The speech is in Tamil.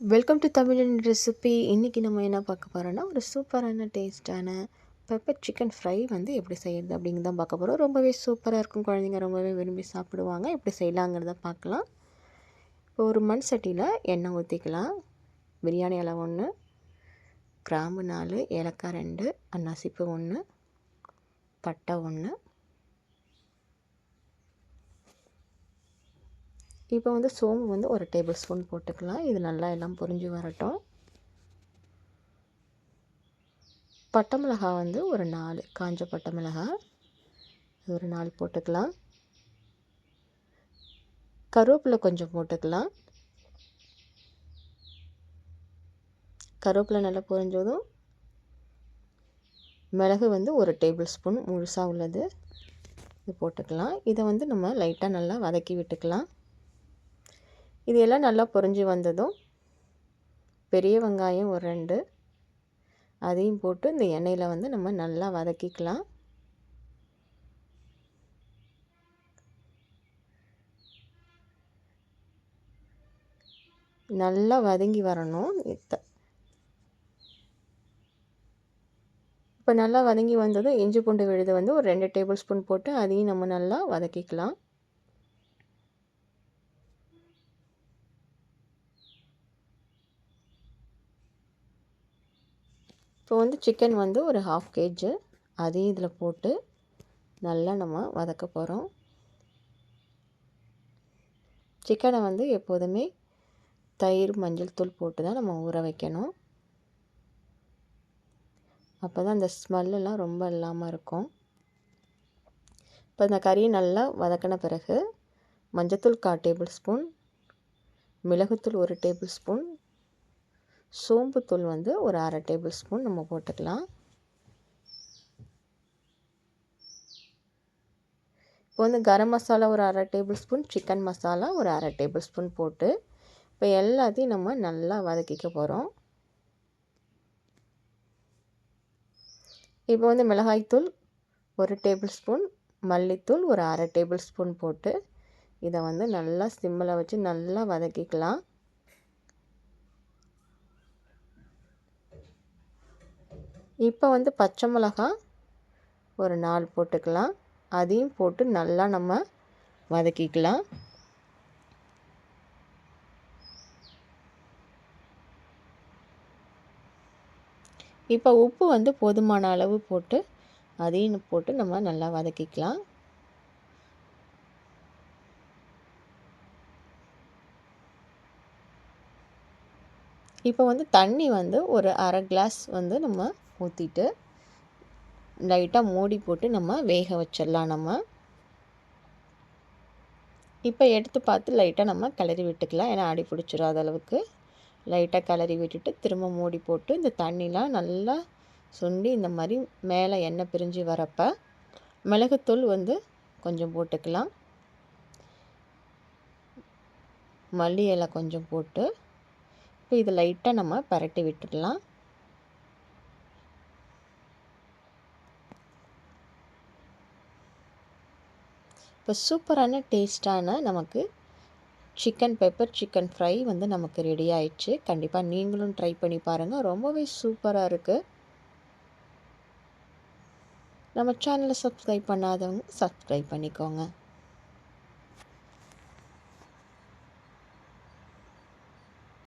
வெல்கம் டு தமிழன் ரெசிபி இன்றைக்கி நம்ம என்ன பார்க்க போகிறோன்னா ஒரு சூப்பரான டேஸ்ட்டான பெப்பர் சிக்கன் ஃப்ரை வந்து எப்படி செய்கிறது அப்படிங்கிறது தான் பார்க்க போகிறோம் ரொம்பவே சூப்பராக இருக்கும். குழந்தைங்க ரொம்பவே விரும்பி சாப்பிடுவாங்க. எப்படி செய்யலாங்கிறத பார்க்கலாம். இப்போ ஒரு மண் சட்டியில் எண்ணெய் ஊற்றிக்கலாம் பிரியாணி இலை ஒன்று கிராம்பு நாலு ஏலக்காய் ரெண்டு அன்னாசிப்பு ஒன்று பட்டை ஒன்று இப்போ வந்து சோம்பு வந்து ஒரு டேபிள் ஸ்பூன் போட்டுக்கலாம். இது நல்லா எல்லாம் பொரிஞ்சு வரட்டும். பட்டை மிளகாய் வந்து ஒரு நாலு காஞ்ச பட்டை மிளகாய். ஒரு நாலு போட்டுக்கலாம். கருவேப்பிலை கொஞ்சம் போட்டுக்கலாம். கருவேப்பிலை நல்லா பொரிஞ்சதும் மிளகு வந்து ஒரு டேபிள் ஸ்பூன் முழுசாக உள்ளது. இது போட்டுக்கலாம். இதை வந்து நம்ம லைட்டாக நல்லா வதக்கி விட்டுக்கலாம். இது எல்லாம் நல்லா பொரிஞ்சு வந்ததும் பெரிய வெங்காயம் ஒரு ரெண்டு. அதையும் போட்டு இந்த எண்ணெயில் வந்து நம்ம நல்லா வதக்கிக்கலாம். நல்லா வதங்கி வரணும். இப்போ நல்லா வதங்கி வந்ததும் இஞ்சி பூண்டு விழுது வந்து ஒரு ரெண்டு டேபிள் ஸ்பூன் போட்டு அதையும் நம்ம நல்லா வதக்கிக்கலாம். இப்போ வந்து சிக்கன் வந்து ஒரு ஹாஃப் கேஜு அதையும் இதில் போட்டு நல்லா நம்ம வதக்க போகிறோம் சிக்கனை வந்து எப்போதுமே தயிர் மஞ்சள் தூள் போட்டு தான் நம்ம ஊற வைக்கணும். அப்போ தான் அந்த ஸ்மெல்லாம் ரொம்ப இல்லாமல் இருக்கும். இப்போ இந்த கறியை நல்லா வதக்கின பிறகு மஞ்சத்தூள் கால் டேபிள் ஸ்பூன் மிளகுத்தூள் ஒரு டேபிள் ஸ்பூன் சோம்புத்தூள் வந்து ஒரு அரை டேபிள் ஸ்பூன் நம்ம போட்டுக்கலாம். இப்போ வந்து கரம் மசாலா ஒரு அரை டேபிள் ஸ்பூன் சிக்கன் மசாலா ஒரு அரை டேபிள் ஸ்பூன் போட்டு இப்போ எல்லாத்தையும் நம்ம நல்லா வதக்கிக்க போகிறோம் இப்போ வந்து மிளகாய்த்தூள் ஒரு டேபிள் ஸ்பூன் மல்லித்தூள் ஒரு அரை டேபிள் ஸ்பூன் போட்டு இதை வந்து நல்லா சிம்மில் வச்சு நல்லா வதக்கிக்கலாம். இப்போ வந்து பச்சை மிளகா ஒரு நாலு போட்டுக்கலாம். அதையும் போட்டு நல்லா நம்ம வதக்கிக்கலாம். இப்போ உப்பு வந்து போதுமான அளவு போட்டு அதையும் போட்டு நம்ம நல்லா வதக்கிக்கலாம். இப்போ வந்து தண்ணி வந்து ஒரு அரை கிளாஸ் வந்து நம்ம ஊற்றிட்டு லைட்டாக மூடி போட்டு நம்ம வேக வச்சிடலாம் நம்ம. இப்போ எடுத்து பார்த்து லைட்டாக நம்ம கிளறி விட்டுக்கலாம். ஏன்னா அடி பிடிச்சிடாத அளவுக்கு. லைட்டாக கிளறி விட்டுட்டு திரும்ப மூடி போட்டு இந்த தண்ணிலாம் நல்லா சுண்டி இந்த மாதிரி மேலே எண்ணெய் பிரிஞ்சு வரப்போ மிளகுத்தூள் வந்து கொஞ்சம் போட்டுக்கலாம். மல்லி இலை கொஞ்சம் போட்டு இப்போ இது லைட்டாக நம்ம பரட்டி விட்டுடலாம். இப்போ சூப்பரான டேஸ்ட்டான நமக்கு சிக்கன் பெப்பர் சிக்கன் ஃப்ரை வந்து நமக்கு ரெடி ஆயிடுச்சு. கண்டிப்பாக நீங்களும் ட்ரை பண்ணி பாருங்கள் ரொம்பவே சூப்பராக இருக்குது நம்ம சேனலை சப்ஸ்கிரைப் பண்ணாதவங்க சப்ஸ்கிரைப் பண்ணிக்கோங்க.